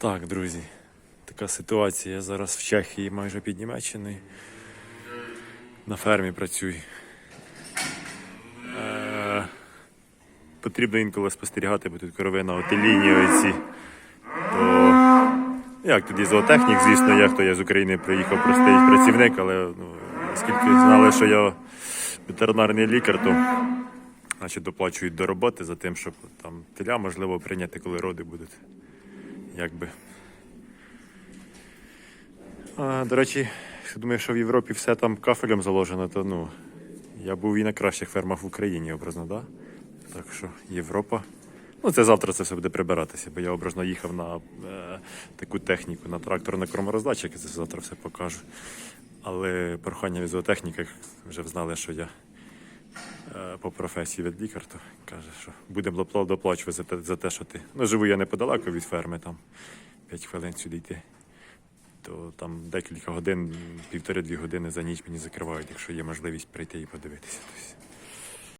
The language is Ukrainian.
Так, друзі, така ситуація. Я зараз в Чехії, майже під Німеччиною. На фермі працюю. Е, потрібно інколи спостерігати, бо тут коровина отеліні оці. То, як тоді зоотехнік, звісно, я хто я з України приїхав простий працівник, але ну, оскільки знали, що я ветеринарний лікар, то значить, доплачують до роботи за тим, щоб там теля можливо прийняти, коли роди будуть. Якби. А, до речі, я думаю, що в Європі все там кафелем заложено, то ну, я був і на кращих фермах в Україні, образно, да? Так що Європа. Ну, це завтра це все буде прибиратися, бо я образно їхав на е, таку техніку, на трактор на кормороздатчик, це завтра все покажу. Але прохання від вже знали, що я по професії від лікар, то каже, що будемо доплачувати за те, за те, що ти. Ну, живу я неподалеку від ферми, там 5 хвилин сюди йти. То там декілька годин, півтори-дві години за ніч мені закривають, якщо є можливість прийти і подивитися. Тобто,